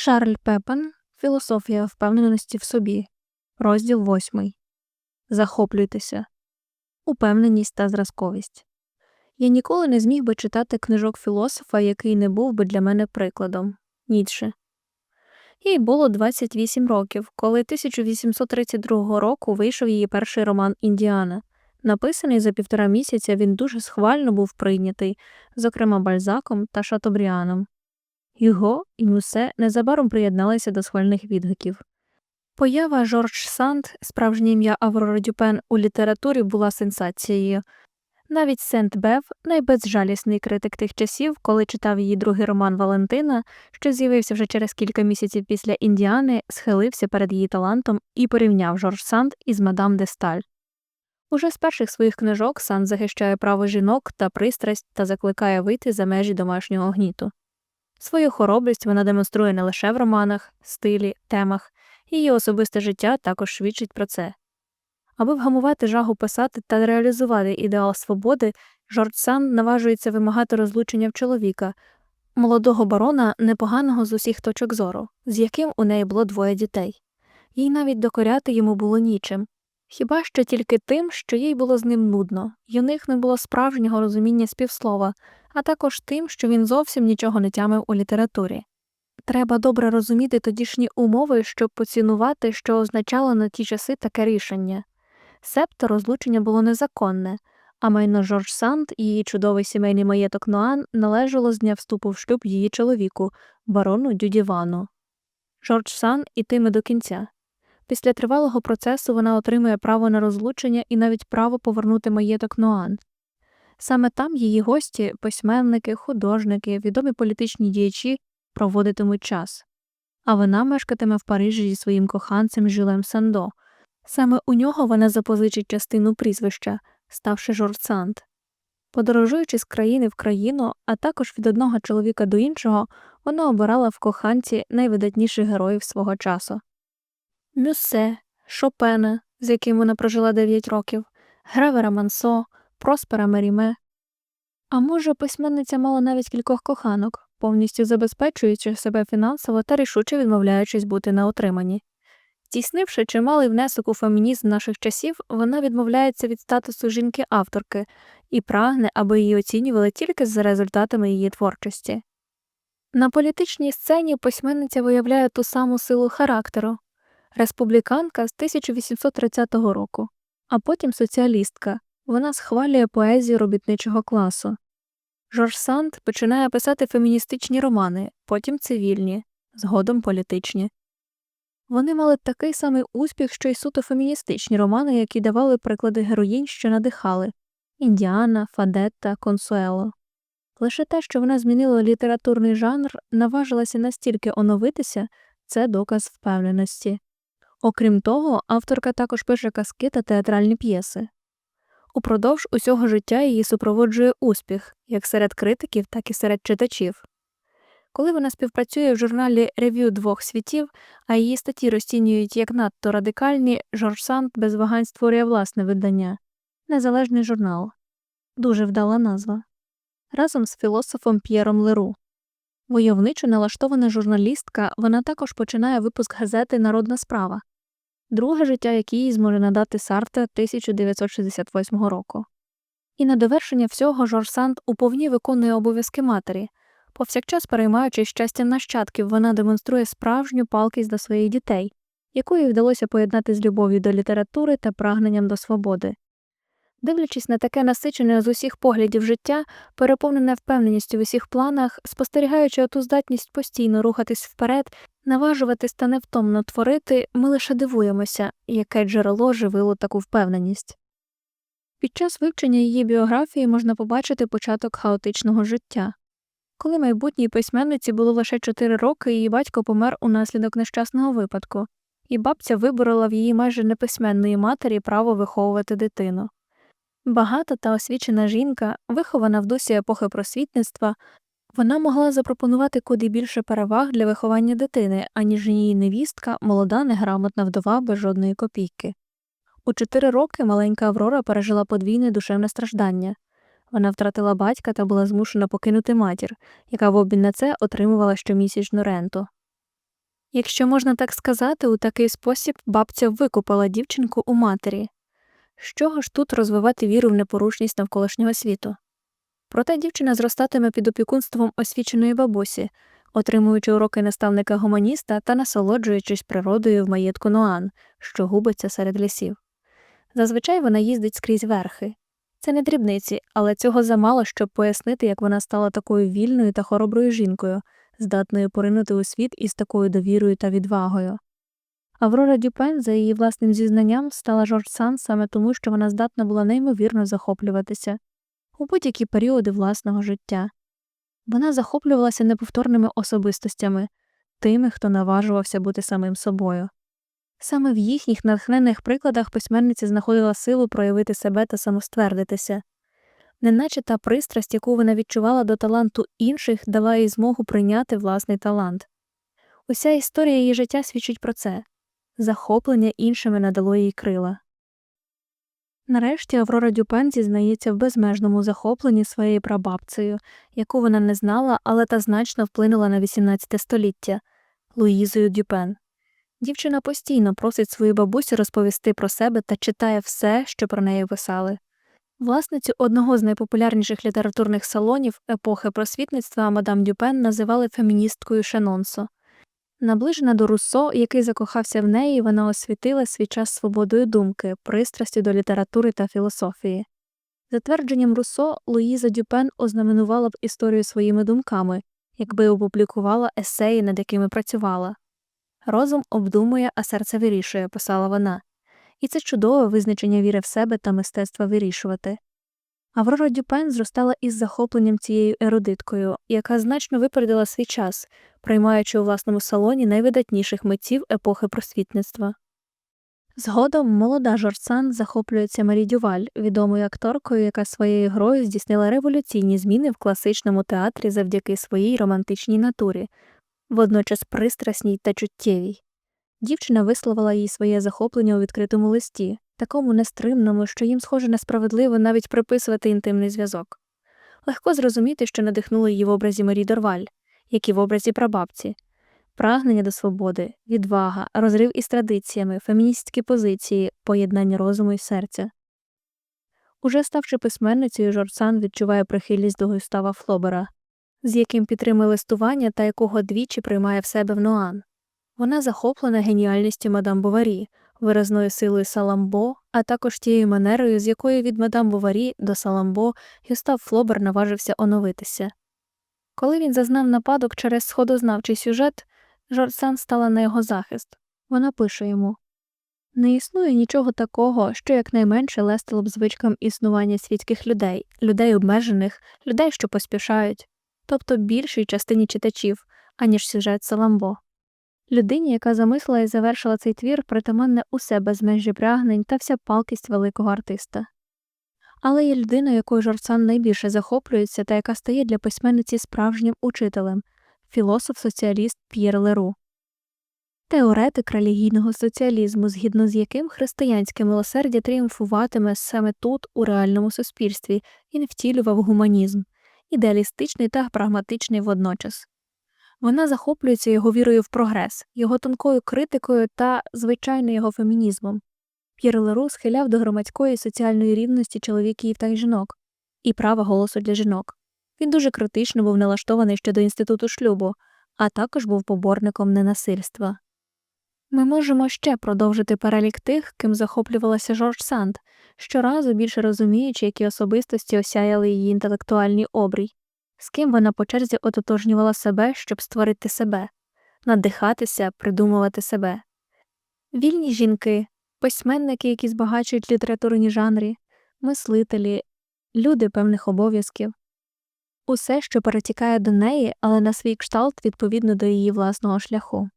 Шарль Пепен Філософія впевненості в собі. Розділ 8. Захоплюйтеся. Упевненість та зразковість. Я ніколи не зміг би читати книжок філософа, який не був би для мене прикладом Ніцше. Їй було 28 років, коли 1832 року вийшов її перший роман Індіана. Написаний за півтора місяця, він дуже схвально був прийнятий, зокрема Бальзаком та Шатобріаном. Юго і Мюсе незабаром приєдналися до схвальних відгуків. Поява Жорж Санд, справжнє ім'я Аврори Дюпен у літературі була сенсацією. Навіть Сент Бев, найбезжалісний критик тих часів, коли читав її другий роман Валентина, що з'явився вже через кілька місяців після Індіани, схилився перед її талантом і порівняв Жорж Санд із мадам де Сталь. Уже з перших своїх книжок Санд захищає право жінок та пристрасть та закликає вийти за межі домашнього гніту. Свою хоробрість вона демонструє не лише в романах, стилі, темах, її особисте життя також свідчить про це. Аби вгамувати жагу писати та реалізувати ідеал свободи, Жорж Санд наважується вимагати розлучення в чоловіка, молодого барона, непоганого з усіх точок зору, з яким у неї було двоє дітей. Їй навіть докоряти йому було нічим. Хіба що тільки тим, що їй було з ним нудно, й у них не було справжнього розуміння співслова, а також тим, що він зовсім нічого не тямив у літературі. Треба добре розуміти тодішні умови, щоб поцінувати, що означало на ті часи таке рішення. Себто розлучення було незаконне, а майно Жорж Санд і її чудовий сімейний маєток Ноан належало з дня вступу в шлюб її чоловіку, барону Дюдівану. Жорж Сан ітиме до кінця. Після тривалого процесу вона отримує право на розлучення і навіть право повернути маєток Ноан. Саме там її гості, письменники, художники, відомі політичні діячі проводитимуть час. А вона мешкатиме в Парижі зі своїм коханцем Жилем Сандо. Саме у нього вона запозичить частину прізвища, ставши Жорсант. Подорожуючи з країни в країну, а також від одного чоловіка до іншого, вона обирала в коханці найвидатніших героїв свого часу Мюссе, Шопена, з яким вона прожила 9 років, Гревера Мансо, Проспера Меріме. А може, письменниця мала навіть кількох коханок, повністю забезпечуючи себе фінансово та рішуче відмовляючись бути на отриманні. Здійснивши чималий внесок у фемінізм наших часів, вона відмовляється від статусу жінки-авторки і прагне, аби її оцінювали тільки за результатами її творчості. На політичній сцені письменниця виявляє ту саму силу характеру республіканка з 1830 року, а потім соціалістка, вона схвалює поезію робітничого класу. Жорж Санд починає писати феміністичні романи, потім цивільні, згодом політичні. Вони мали такий самий успіх, що й суто феміністичні романи, які давали приклади героїнь, що надихали Індіана, Фадетта, Консуело. Лише те, що вона змінила літературний жанр, наважилася настільки оновитися, це доказ впевненості. Окрім того, авторка також пише казки та театральні п'єси. Упродовж усього життя її супроводжує успіх як серед критиків, так і серед читачів. Коли вона співпрацює в журналі Рев'ю двох світів, а її статті розцінюють як надто радикальні, Жорж Санд без вагань створює власне видання Незалежний журнал. Дуже вдала назва. Разом з філософом П'єром Леру. Войовничо налаштована журналістка, вона також починає випуск газети Народна справа, друге життя, яке їй зможе надати Сартре 1968 року. І на довершення всього Жорж Санд уповні виконує обов'язки матері. Повсякчас переймаючи щастя нащадків, вона демонструє справжню палкість до своїх дітей, яку їй вдалося поєднати з любов'ю до літератури та прагненням до свободи. Дивлячись на таке насичене з усіх поглядів життя, переповнене впевненістю в усіх планах, спостерігаючи оту здатність постійно рухатись вперед, наважуватись та невтомно творити, ми лише дивуємося, яке джерело живило таку впевненість. Під час вивчення її біографії можна побачити початок хаотичного життя. Коли майбутній письменниці було лише 4 роки, її батько помер унаслідок нещасного випадку, і бабця виборола в її майже неписьменної матері право виховувати дитину. Багата та освічена жінка, вихована в дусі епохи просвітництва, вона могла запропонувати куди більше переваг для виховання дитини, аніж її невістка, молода, неграмотна вдова без жодної копійки. У чотири роки маленька Аврора пережила подвійне душевне страждання. Вона втратила батька та була змушена покинути матір, яка в обмін на це отримувала щомісячну ренту. Якщо можна так сказати, у такий спосіб бабця викупила дівчинку у матері. З чого ж тут розвивати віру в непорушність навколишнього світу? Проте дівчина зростатиме під опікунством освіченої бабусі, отримуючи уроки наставника гуманіста та насолоджуючись природою в маєтку Ноан, що губиться серед лісів. Зазвичай вона їздить скрізь верхи. Це не дрібниці, але цього замало, щоб пояснити, як вона стала такою вільною та хороброю жінкою, здатною поринути у світ із такою довірою та відвагою. Аврора Дюпен, за її власним зізнанням, стала Жорж Сан саме тому, що вона здатна була неймовірно захоплюватися у будь-які періоди власного життя. Вона захоплювалася неповторними особистостями, тими, хто наважувався бути самим собою. Саме в їхніх натхненних прикладах письменниця знаходила силу проявити себе та самоствердитися, неначе та пристрасть, яку вона відчувала до таланту інших, дала їй змогу прийняти власний талант. Уся історія її життя свідчить про це захоплення іншими надало їй крила. Нарешті Аврора Дюпен зізнається в безмежному захопленні своєю прабабцею, яку вона не знала, але та значно вплинула на XVIII століття Луїзою Дюпен. Дівчина постійно просить свою бабусю розповісти про себе та читає все, що про неї писали. Власницю одного з найпопулярніших літературних салонів епохи просвітництва мадам Дюпен називали феміністкою Шенонсо. Наближена до Руссо, який закохався в неї, вона освітила свій час свободою думки, пристрастю до літератури та філософії. За твердженням Руссо, Луїза Дюпен ознаменувала б історію своїми думками, якби опублікувала есеї, над якими працювала. Розум обдумує, а серце вирішує, писала вона. І це чудове визначення віри в себе та мистецтва вирішувати. Аврора Дюпен зростала із захопленням цією ерудиткою, яка значно випередила свій час, приймаючи у власному салоні найвидатніших митців епохи просвітництва. Згодом молода Жорсан захоплюється Марі Дюваль, відомою акторкою, яка своєю грою здійснила революційні зміни в класичному театрі завдяки своїй романтичній натурі, водночас пристрасній та чуттєвій. Дівчина висловила їй своє захоплення у відкритому листі, такому нестримному, що їм, схоже, несправедливо навіть приписувати інтимний зв'язок. Легко зрозуміти, що надихнуло її в образі Марі Дорваль, як і в образі прабабці, прагнення до свободи, відвага, розрив із традиціями, феміністські позиції, поєднання розуму і серця. Уже ставши письменницею, Жорсан відчуває прихильність до Густава Флобера, з яким підтримує листування та якого двічі приймає в себе в Ноан. Вона захоплена геніальністю мадам Боварі, виразною силою Саламбо, а також тією манерою, з якої від мадам Боварі до Саламбо Гюстав Флобер наважився оновитися. Коли він зазнав нападок через сходознавчий сюжет, Жорсан стала на його захист. Вона пише йому Не існує нічого такого, що якнайменше лестило б звичкам існування світських людей, людей обмежених, людей, що поспішають, тобто більшій частині читачів, аніж сюжет Саламбо. Людині, яка замислила і завершила цей твір, притаманне усе безмежі прагнень та вся палкість великого артиста. Але є людина, якою Жорсан найбільше захоплюється та яка стає для письменниці справжнім учителем філософ-соціаліст П'єр Леру. Теоретик релігійного соціалізму, згідно з яким християнське милосердя тріумфуватиме саме тут, у реальному суспільстві, він втілював гуманізм, ідеалістичний та прагматичний водночас. Вона захоплюється його вірою в прогрес, його тонкою критикою та, звичайно, його фемінізмом. П'єр Леру схиляв до громадської соціальної рівності чоловіків та жінок і права голосу для жінок. Він дуже критично був налаштований щодо інституту шлюбу, а також був поборником ненасильства. Ми можемо ще продовжити перелік тих, ким захоплювалася Жорж Санд, щоразу більше розуміючи, які особистості осяяли її інтелектуальний обрій з ким вона по черзі ототожнювала себе, щоб створити себе, надихатися, придумувати себе. Вільні жінки, письменники, які збагачують літературні жанри, мислителі, люди певних обов'язків, усе, що перетікає до неї, але на свій кшталт відповідно до її власного шляху.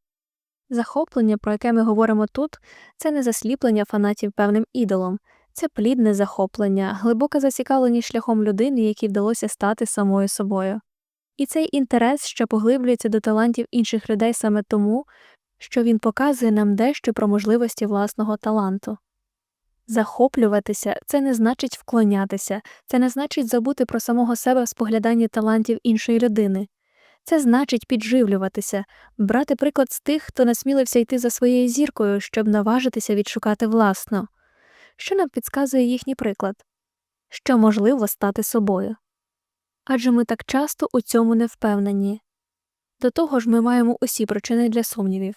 Захоплення, про яке ми говоримо тут, це не засліплення фанатів певним ідолом, це плідне захоплення, глибока зацікавленість шляхом людини, якій вдалося стати самою собою. І цей інтерес, що поглиблюється до талантів інших людей саме тому, що він показує нам дещо про можливості власного таланту. Захоплюватися це не значить вклонятися, це не значить забути про самого себе в спогляданні талантів іншої людини, Це значить підживлюватися, брати приклад з тих, хто насмілився йти за своєю зіркою, щоб наважитися відшукати власну. Що нам підказує їхній приклад? Що можливо стати собою. Адже ми так часто у цьому не впевнені. До того ж, ми маємо усі причини для сумнівів.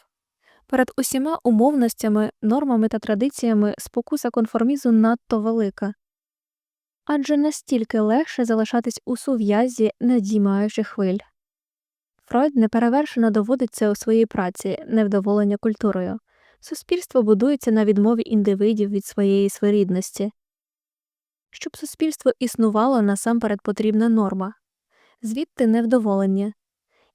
Перед усіма умовностями, нормами та традиціями спокуса конформізму надто велика. Адже настільки легше залишатись у сув'язі, не діймаючи хвиль. Фройд неперевершено доводить це у своїй праці невдоволення культурою. Суспільство будується на відмові індивидів від своєї своєрідності. Щоб суспільство існувало, насамперед потрібна норма, звідти невдоволення.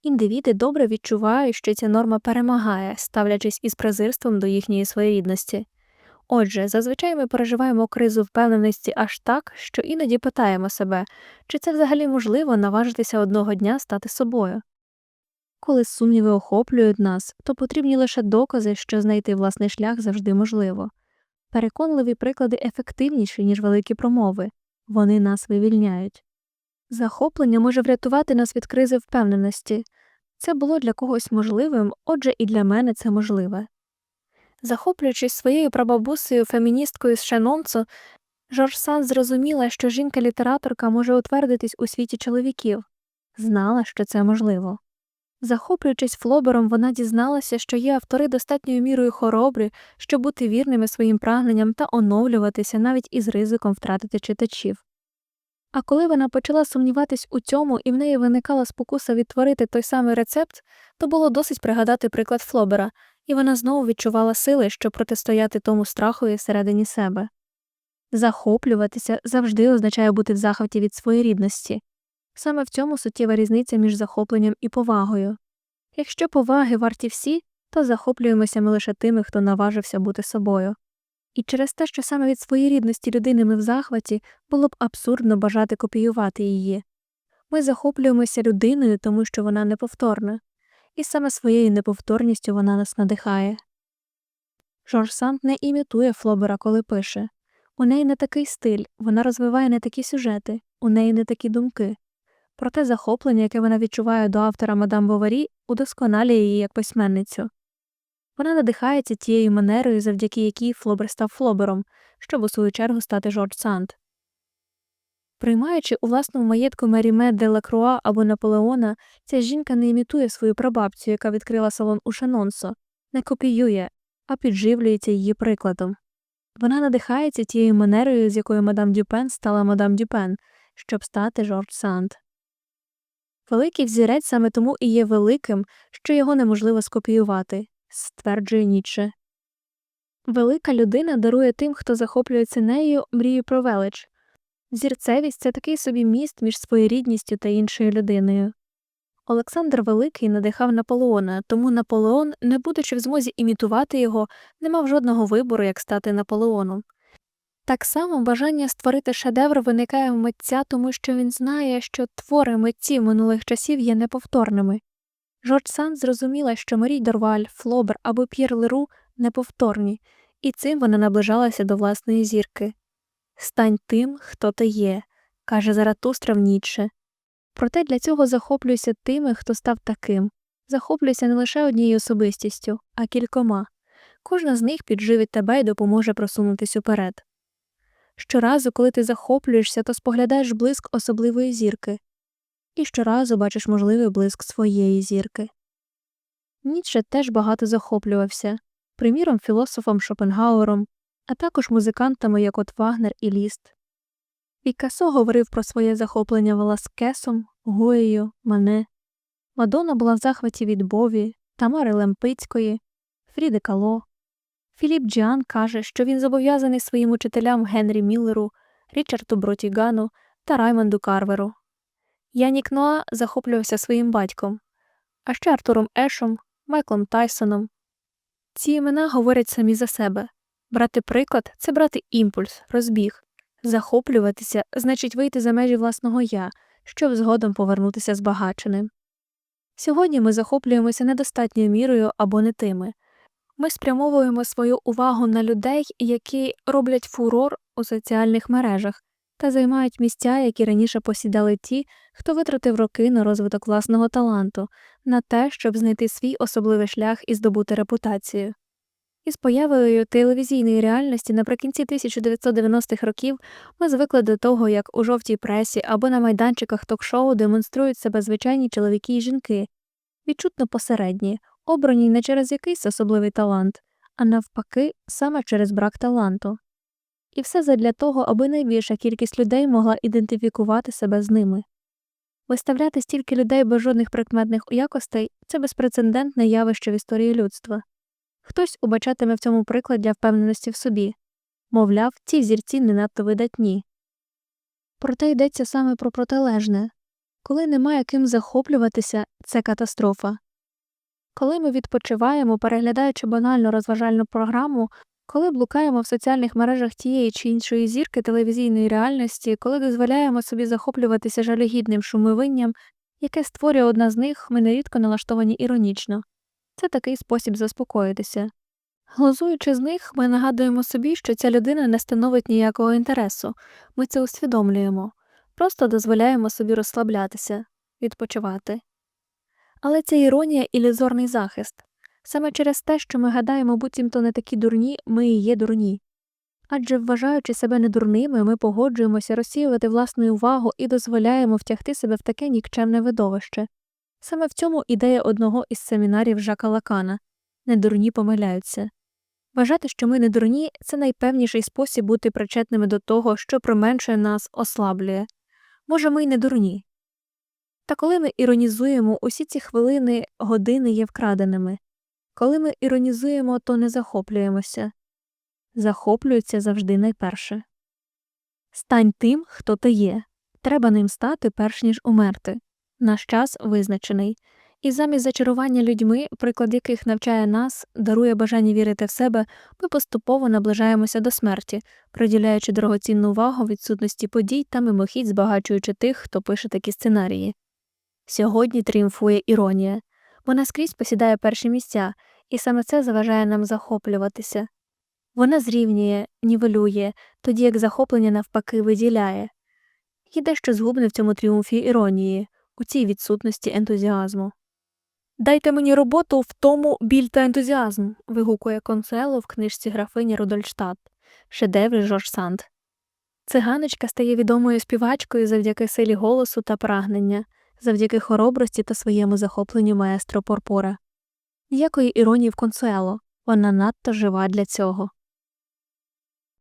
Індивіди добре відчувають, що ця норма перемагає, ставлячись із презирством до їхньої своєрідності. Отже, зазвичай ми переживаємо кризу впевненості аж так, що іноді питаємо себе, чи це взагалі можливо наважитися одного дня стати собою. Коли сумніви охоплюють нас, то потрібні лише докази, що знайти власний шлях завжди можливо. Переконливі приклади ефективніші, ніж великі промови вони нас вивільняють. Захоплення може врятувати нас від кризи впевненості це було для когось можливим, отже, і для мене це можливе. Захоплюючись своєю прабабусею феміністкою з Шенонцо, Жорж Санд зрозуміла, що жінка-літераторка може утвердитись у світі чоловіків, знала, що це можливо. Захоплюючись флобером, вона дізналася, що є автори достатньою мірою хоробрі, щоб бути вірними своїм прагненням та оновлюватися навіть із ризиком втратити читачів. А коли вона почала сумніватись у цьому і в неї виникала спокуса відтворити той самий рецепт, то було досить пригадати приклад Флобера, і вона знову відчувала сили, щоб протистояти тому страхові всередині себе. Захоплюватися завжди означає бути в захваті від своєрідності. Саме в цьому суттєва різниця між захопленням і повагою. Якщо поваги варті всі, то захоплюємося ми лише тими, хто наважився бути собою. І через те, що саме від своєрідності людини ми в захваті, було б абсурдно бажати копіювати її. Ми захоплюємося людиною, тому що вона неповторна, і саме своєю неповторністю вона нас надихає. Жорж Санд не імітує Флобера, коли пише у неї не такий стиль, вона розвиває не такі сюжети, у неї не такі думки. Проте захоплення, яке вона відчуває до автора Мадам Боварі, удосконалює її як письменницю. Вона надихається тією манерою, завдяки якій Флобер став Флобером, щоб у свою чергу стати Жорж Санд. Приймаючи у власному маєтку Меріме де Лакруа або Наполеона, ця жінка не імітує свою прабабцю, яка відкрила салон у Шанонсо, не копіює, а підживлюється її прикладом. Вона надихається тією манерою, з якою мадам Дюпен стала мадам Дюпен, щоб стати Жорж Санд. Великий взірець саме тому і є великим, що його неможливо скопіювати, стверджує Ніче. Велика людина дарує тим, хто захоплюється нею, мрію про велич. Зірцевість це такий собі міст між своєрідністю та іншою людиною. Олександр Великий надихав Наполеона, тому Наполеон, не будучи в змозі імітувати його, не мав жодного вибору, як стати Наполеоном. Так само бажання створити шедевр виникає в митця, тому що він знає, що твори митців минулих часів є неповторними. Жорж Санд зрозуміла, що Марій Дорваль, Флобер або П'єр Леру неповторні, і цим вона наближалася до власної зірки. Стань тим, хто ти є, каже Заратустра в Ніцше. Проте для цього захоплюйся тими, хто став таким. Захоплюйся не лише однією особистістю, а кількома. Кожна з них підживить тебе і допоможе просунутись уперед. Щоразу, коли ти захоплюєшся, то споглядаєш блиск особливої зірки, і щоразу бачиш можливий блиск своєї зірки. Ніцше теж багато захоплювався, приміром, філософом Шопенгауером, а також музикантами, як от Вагнер і Ліст. Пікассо говорив про своє захоплення Веласкесом, Гоєю, Мане. Мадонна була в захваті від Бові, Тамари Лемпицької, Фріди Кало. Філіп Джіан каже, що він зобов'язаний своїм учителям Генрі Міллеру, Річарду Бротігану та Раймонду Карверу. Янік Ноа захоплювався своїм батьком, а ще Артуром Ешом, Майклом Тайсоном. Ці імена говорять самі за себе. Брати приклад це брати імпульс, розбіг. Захоплюватися значить вийти за межі власного я, щоб згодом повернутися збагаченим. Сьогодні ми захоплюємося недостатньою мірою або не тими. Ми спрямовуємо свою увагу на людей, які роблять фурор у соціальних мережах, та займають місця, які раніше посідали ті, хто витратив роки на розвиток власного таланту, на те, щоб знайти свій особливий шлях і здобути репутацію. Із появою телевізійної реальності наприкінці 1990-х років ми звикли до того, як у жовтій пресі або на майданчиках ток-шоу демонструють себе звичайні чоловіки і жінки, відчутно посередні, обрані не через якийсь особливий талант, а навпаки, саме через брак таланту. І все задля того, аби найбільша кількість людей могла ідентифікувати себе з ними. Виставляти стільки людей без жодних прикметних якостей це безпрецедентне явище в історії людства. Хтось убачатиме в цьому приклад для впевненості в собі мовляв, ці зірці не надто видатні. Проте йдеться саме про протилежне коли немає ким захоплюватися, це катастрофа. Коли ми відпочиваємо, переглядаючи банальну розважальну програму, коли блукаємо в соціальних мережах тієї чи іншої зірки телевізійної реальності, коли дозволяємо собі захоплюватися жалюгідним шумовинням, яке створює одна з них, ми нерідко налаштовані іронічно. Це такий спосіб заспокоїтися. Глузуючи з них, ми нагадуємо собі, що ця людина не становить ніякого інтересу, ми це усвідомлюємо, просто дозволяємо собі розслаблятися, відпочивати. Але ця іронія ілюзорний захист. Саме через те, що ми гадаємо, буцімто не такі дурні, ми і є дурні. Адже, вважаючи себе недурними, ми погоджуємося розсіювати власну увагу і дозволяємо втягти себе в таке нікчемне видовище. Саме в цьому ідея одного із семінарів Жака Лакана недурні помиляються. Вважати, що ми не дурні, це найпевніший спосіб бути причетними до того, що применшує нас, ослаблює. Може, ми й не дурні. Та коли ми іронізуємо, усі ці хвилини, години є вкраденими. Коли ми іронізуємо, то не захоплюємося. Захоплюються завжди найперше. Стань тим, хто ти є. Треба ним стати, перш ніж умерти. Наш час визначений. І замість зачарування людьми, приклад яких навчає нас, дарує бажання вірити в себе, ми поступово наближаємося до смерті, приділяючи дорогоцінну увагу відсутності подій та мимохідь збагачуючи тих, хто пише такі сценарії. Сьогодні тріумфує іронія. Вона скрізь посідає перші місця, і саме це заважає нам захоплюватися. Вона зрівнює, нівелює, тоді як захоплення навпаки виділяє. Є дещо згубне в цьому тріумфі іронії, у цій відсутності ентузіазму. Дайте мені роботу в тому біль та ентузіазм. вигукує Консуело в книжці графині Рудольштадт, шедевр Жорж Санд. Циганочка стає відомою співачкою завдяки силі голосу та прагнення, завдяки хоробрості та своєму захопленню маестро Порпора. Ніякої іронії в Консуело, вона надто жива для цього.